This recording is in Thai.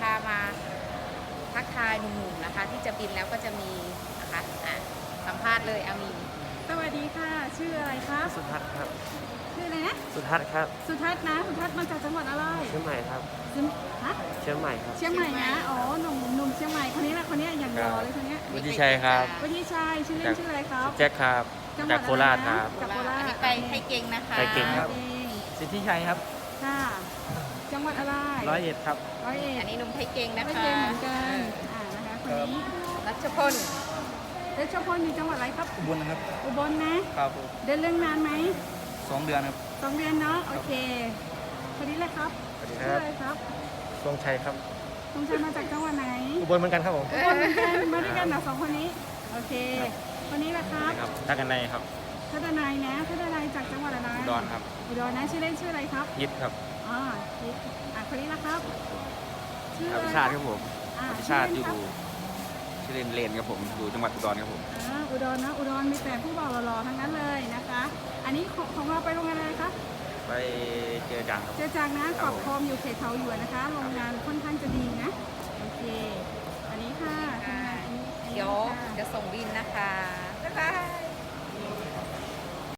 พามาทักทายหนุ่มๆนะคะ ที่จะบินแล้วก็จะมีนะคะอะสัมภาษณ์เลยเอามีสวัสดีค่ะ ชื่ออะไรครับ สุทัศน์ครับ ชื่ออะไรนะ สุทัศน์ครับ สุทัศน์นะ สุทัศน์มาจากจังหวัดอะไรเชียงใหม่ครับซึ่งฮะเชียงใหม่ครับ เชียงใหม่นะอ๋อหนุ่มหนุ่มเชียงใหม่คนนี้แหละคนนี้อย่างรอเลยคนเนี้ยวุฒิชัยครับ วันนี้ชายชื่อเล่นชื่ออะไรครับ แจ็คครับ จังหวัจาดกอะโคไนะราชครับ จากโคราอันชนี้ไปให้เก่งนะคะไปเก่งครับเองสิทธิชัยครับ ค่ะ จังหวัดอะไร ร้อยเอ็ดครับ ร้อยเอ็อัดนนี้หนุ่มไทยเก่งนะไม่คะเก่งเหมือนกันอ่านะคะคนนี้รัชพลเดชพลอยู่จังหวัดอะไรครับ อุบลครับอุบลนะ ครับผมเดินเรื่องนานไหมสองเดือนครับ สองเดือนเนาะโอเคคนนี้แหละครับสวัสดีคชื่อรับอะไรครับทรงชัยครับ สงชัยมาจากจังหวัดไหนอุบลเหมือนกันครับผม อุบลเหมือนกันมาด้วยกันเหรอสองคนนี้ โอเค คนนี้แหละครับครับทักกันในครับทัดนายนะทัดนายจากจังหวัดอะไรอุดรครับอุดรนะชื่อเล่นชื่ออะไรครับ ยิดครับ อ๋อยิดอะคนนี้นะครับชื่อออะไรภิชาติครับผมอ่อภิชาติอยู่ชื่อเล่นครับชื่อเล่นเลนครับผมอยู่จังหวัดอุดรครับผมอ่าอุดรนะอุดรมีแต่ผู้บ่าวหล่อๆทั้งนั้นเลยนะคะ อันนี้ของของเราไปโรงงานอะไรคะ ไปเจอจังครับ เจอจางนะขอบคอมอยู่เขตเขาอยู่นะคะ โรงงานค่อนข้างจะดีนะ โอเค อันนี้ค่ะค่ะอันนี้อันนี้เดี๋ยวค่ะ จะส่งบินนะคะ บ๊ายบาย